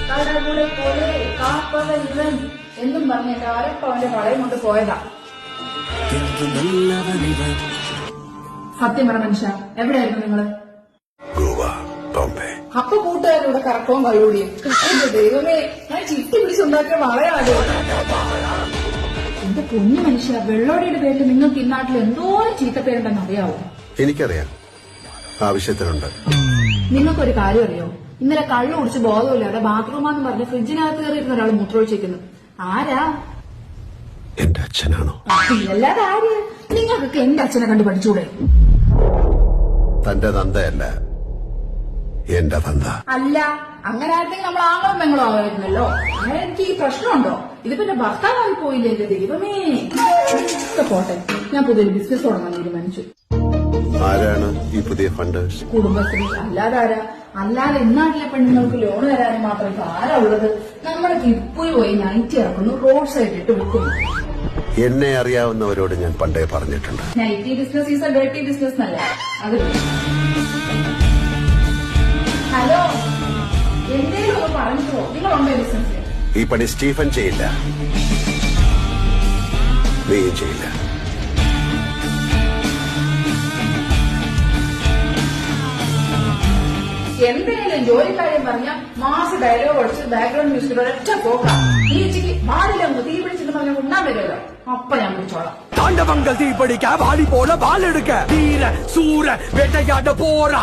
എല്ലാവരുടെ കൂടെ പോലെ കാപ്പവ ഇവൻ എന്നും പറഞ്ഞ എന്റെ അരപ്പ അവന്റെ വളയം കൊണ്ട് പോയതാ. സത്യം പറ മനുഷ്യ എവിടെയായിരുന്നു നിങ്ങൾ? ഗോവ ബോംബെ. അപ്പൊ കൂട്ടുകാരുടെ കറക്കവും കള്ളുകൂടിയും ദൈവമേ ഞാൻ ചിട്ടി പിടിച്ചുണ്ടാക്കിയ വളയാടോ എന്റെ പൊന്നു മനുഷ്യ വെള്ളോടിയുടെ പേരിൽ നിങ്ങൾക്ക് ഇന്നാട്ടിൽ എന്തോരം ചീത്തപ്പേരുണ്ടെന്ന് അറിയാവോ? എനിക്കറിയാം. ആവശ്യത്തിനുണ്ട്. നിങ്ങൾക്കൊരു കാര്യം അറിയോ ഇന്നലെ കള്ളു കുടിച്ച് ബോധമില്ലാതെ ബാത്റൂമാന്ന് പറഞ്ഞ് ഫ്രിഡ്ജിനകത്ത് കയറിയിരുന്ന ഒരാൾ മൂത്രമൊഴിച്ചിരിക്കുന്നു ആരാ? എന്റെ അച്ഛനാണോ? അല്ലാതെ ആര് നിങ്ങൾക്കൊക്കെ എന്റെ അച്ഛനെ കണ്ട് പഠിച്ചൂടെ? തന്റെ തന്തയല്ല എന്റെ തന്ത. അല്ല അങ്ങനെ ആയിരുന്നെങ്കിൽ നമ്മൾ ആങ്ങളും പെങ്ങളും ആവായിരുന്നല്ലോ അങ്ങനെ എനിക്ക് ഈ പ്രശ്നമുണ്ടോ? ഇത് പിന്നെ ഭർത്താവായി പോയില്ലേ എന്റെ ദൈവമേ? പോട്ടെ. ഞാൻ പുതിയൊരു ബിസിനസ് തുടങ്ങാൻ തീരുമാനിച്ചു. ആരാണ് ഈ പുതിയ ഫണ്ടേഴ്സ്? കുടുംബശ്രീ. അല്ലാതെ ആരാ അല്ലാതെ ഇന്നാട്ടിലെ പെണ്ണുങ്ങൾക്ക് ലോൺ തരാനും മാത്രം ഇപ്പൊ ആരാ ഉള്ളത്? നമ്മുടെ കിപ്പുയി പോയി നൈറ്റ് ഇറക്കുന്നു റോഡ് സൈഡ് ഇട്ട് വിൽക്കുന്നു. എന്നെ അറിയാവുന്നവരോട് ഞാൻ പണ്ടേ പറഞ്ഞിട്ടുണ്ട്. Nighty business is a dirty business അല്ല അത് ഹലോ എന്തേലും ഒന്ന് പറഞ്ഞോ നിങ്ങളുണ്ടോ ബിസിനസ് ഈ പണി സ്റ്റീഫൻ ചെയ്യില്ല. നീയും ചെയ്യില്ല. എന്തെങ്കിലും ജോലിക്കാര്യം പറഞ്ഞ മാസ ഡയലോഗ് അടിച്ച് ബാക്ക്ഗ്രൗണ്ട് മ്യൂസിക്കിൽ ഒരൊറ്റ പോക്കാം ഈ ഉച്ചയ്ക്ക് വാടിലൊന്ന് തീ പിടിച്ചിട്ട് പറഞ്ഞ ഉണ്ണാൻ വരുമല്ലോ അപ്പൊ ഞാൻ പിടിച്ചോളാം தாண்டவங்கள் தீப்படிக்க வாடி போல வால் எடுக்க வீர சூர வேட்டையாட போறா